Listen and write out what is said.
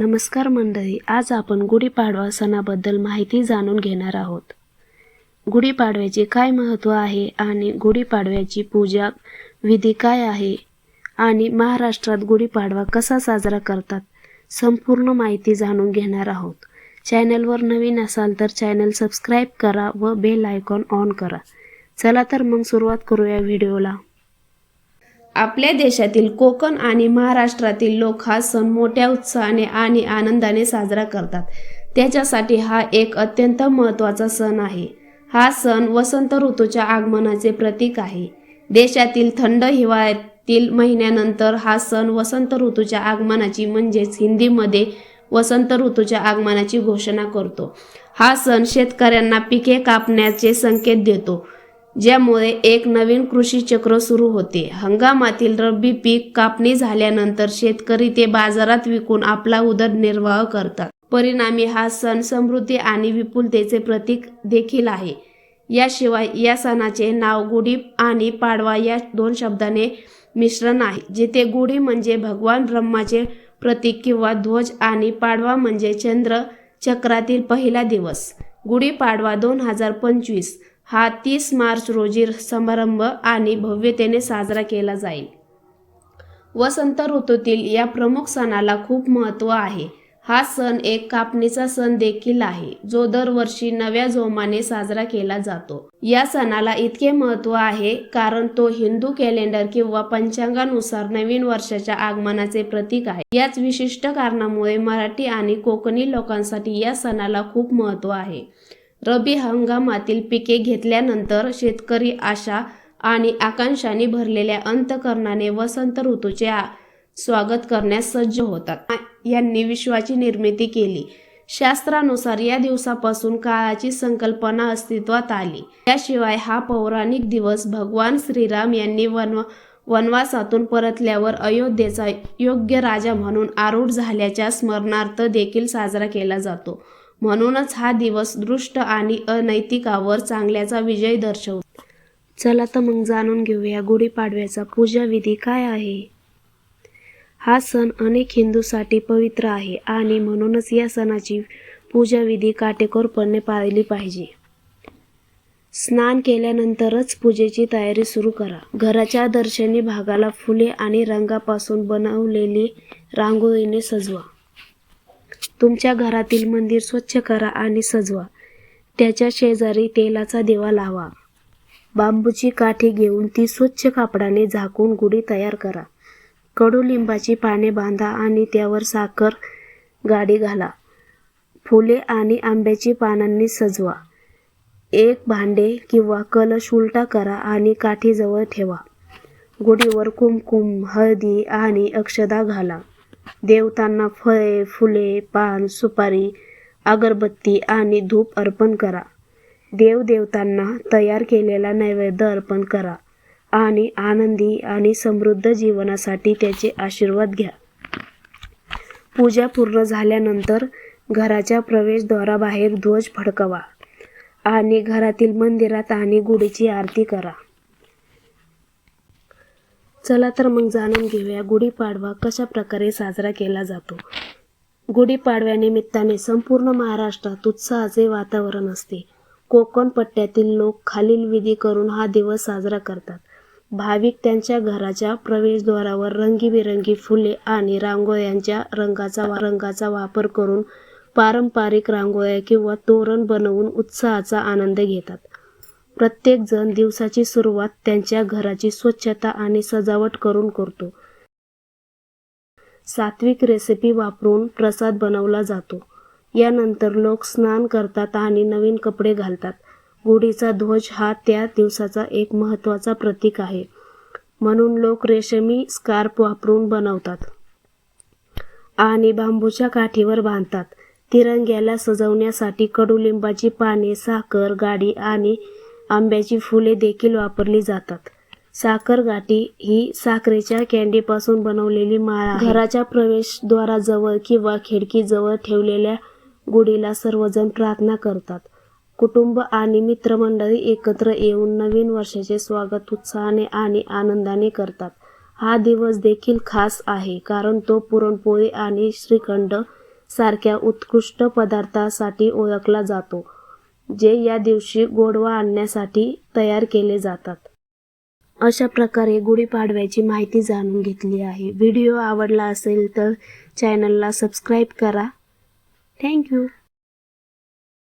नमस्कार मंडळी आज आपण गुढीपाडवा सणाबद्दल माहिती जाणून घेणार आहोत. गुढीपाडव्याचे काय महत्त्व आहे आणि गुढीपाडव्याची पूजा विधी काय आहे आणि महाराष्ट्रात गुढीपाडवा कसा साजरा करतात संपूर्ण माहिती जाणून घेणार आहोत. चॅनलवर नवीन असाल तर चॅनल सबस्क्राईब करा व बेल आयकॉन ऑन करा. चला तर मग सुरुवात करूया व्हिडिओला. आपल्या देशातील कोकण आणि महाराष्ट्रातील लोक हा सण मोठ्या उत्साहाने आणि आनंदाने साजरा करतात. त्याच्यासाठी हा एक अत्यंत महत्त्वाचा सण आहे. हा सण वसंत ऋतूच्या आगमनाचे प्रतीक आहे. देशातील थंड हिवाळ्यातील महिन्यानंतर हा सण वसंत ऋतूच्या आगमनाची म्हणजेच हिंदीमध्ये वसंत ऋतूच्या आगमनाची घोषणा करतो. हा सण शेतकऱ्यांना पिके कापण्याचे संकेत देतो. ज्यामुळे एक नवीन कृषी चक्र सुरू होते. हंगामातील रब्बी पीक कापणी झाल्यानंतर शेतकरी ते बाजारात विकून आपला उदरनिर्वाह करतात. परिणामी हा सण समृद्धी आणि विपुलतेचे प्रतीक देखील आहे. याशिवाय या सणाचे नाव गुढी आणि पाडवा या दोन शब्दाने मिश्रण आहे. जिथे गुढी म्हणजे भगवान ब्रह्माचे प्रतीक किंवा ध्वज आणि पाडवा म्हणजे चंद्र चक्रातील पहिला दिवस. गुढीपाडवा दोन हजार पंचवीस. हा तीस मार्च रोजी समारंभ आणि भव्यतेने साजरा केला जाईल. वसंत ऋतूतील या प्रमुख सणाला खूप महत्त्व आहे. हा सण एक कापणीचा सण देखील आहे जो दरवर्षी नव्या जोमाने साजरा केला जातो. या सणाला इतके महत्त्व आहे कारण तो हिंदू कॅलेंडर किंवा पंचांगानुसार नवीन वर्षाच्या आगमनाचे प्रतीक आहे. याच विशिष्ट कारणामुळे मराठी आणि कोकणी लोकांसाठी या सणाला खूप महत्त्व आहे. रब्बी हंगामातील पिके घेतल्यानंतर शेतकरी आशा आणि आकांक्षाने भरलेल्या अंतकरणाने वसंत ऋतूचे स्वागत करण्यास सज्ज होतात. यांनी विश्वाची निर्मिती केली. शास्त्रानुसार या दिवसापासून काळाची संकल्पना अस्तित्वात आली. त्याशिवाय हा पौराणिक दिवस भगवान श्रीराम यांनी वनवा वनवासातून परतल्यावर अयोध्येचा योग्य राजा म्हणून आरूढ झाल्याच्या स्मरणार्थ देखील साजरा केला जातो. म्हणूनच हा दिवस दृष्ट आणि अनैतिकावर चांगल्याचा विजय दर्शवतो. चला तर मग जाणून घेऊया गुढीपाडव्याचा पूजा विधी काय आहे. हा सण अनेक हिंदूसाठी पवित्र आहे आणि म्हणूनच या सणाची पूजाविधी काटेकोरपणे पाळली पाहिजे. स्नान केल्यानंतरच पूजेची तयारी सुरू करा. घराच्या दर्शनी भागाला फुले आणि रंगापासून बनवलेली रांगोळीने सजवा. तुमच्या घरातील मंदिर स्वच्छ करा आणि सजवा. त्याच्या शेजारी तेलाचा दिवा लावा. बांबूची काठी घेऊन ती स्वच्छ कापडाने झाकून गुढी तयार करा. कडुलिंबाची पाने बांधा आणि त्यावर साखर गाडी घाला. फुले आणि आंब्याची पानांनी सजवा. एक भांडे किंवा कलश उलटा करा आणि काठीजवळ ठेवा. गुढीवर कुमकुम हळदी आणि अक्षदा घाला. देवतांना फळे फुले पान सुपारी अगरबत्ती आणि धूप अर्पण करा. देवदेवतांना तयार केलेला नैवेद्य अर्पण करा आणि आनंदी आणि समृद्ध जीवनासाठी त्याचे आशीर्वाद घ्या. पूजा पूर्ण झाल्यानंतर घराच्या प्रवेशद्वाराबाहेर ध्वज फडकवा आणि घरातील मंदिरात आणि गुढीची आरती करा. चला तर मग जाणून घेऊया गुढीपाडवा कशा प्रकारे साजरा केला जातो. गुढीपाडव्यानिमित्ताने संपूर्ण महाराष्ट्रात उत्साहाचे वातावरण असते. कोकण पट्ट्यातील लोक खालील विधी करून हा दिवस साजरा करतात. भाविक त्यांच्या घराच्या प्रवेशद्वारावर रंगीबेरंगी फुले आणि रांगोळ्यांच्या रंगाचा वा रंगाचा वापर करून पारंपरिक रांगोळ्या किंवा तोरण बनवून उत्साहाचा आनंद घेतात. प्रत्येक जण दिवसाची सुरुवात त्यांच्या घराची स्वच्छता आणि सजावट करून करतो. सात्विक रेसिपी वापरून प्रसाद बनवला जातो. यानंतर लोक स्नान करतात आणि नवीन कपडे घालतात. गुढीचा ध्वज हा त्या दिवसाचा एक महत्त्वाचा प्रतीक आहे. म्हणून लोक रेशमी स्कार्फ वापरून बनवतात आणि बांबूच्या काठीवर बांधतात. तिरंग्याला सजवण्यासाठी कडुलिंबाची पाने साखर गाडी आणि आंब्याची फुले देखील वापरली जातात. साखर गाठी ही साखरेच्या कॅन्डीपासून बनवलेली माळा घराच्या प्रवेशद्वाराजवळ किंवा खिडकीजवळ ठेवलेल्या गुढीला सर्वजण प्रार्थना करतात. कुटुंब आणि मित्रमंडळी एकत्र येऊन नवीन वर्षाचे स्वागत उत्साहाने आणि आनंदाने करतात. हा दिवस देखील खास आहे कारण तो पुरणपोळी आणि श्रीखंड सारख्या उत्कृष्ट पदार्थासाठी ओळखला जातो. जे या दिवशी गोडवा आणण्यासाठी तयार केले जातात. अशा प्रकारे गुढीपाडव्याची माहिती जाणून घेतली आहे. व्हिडिओ आवडला असेल तर चॅनलला सबस्क्राईब करा. थँक्यू.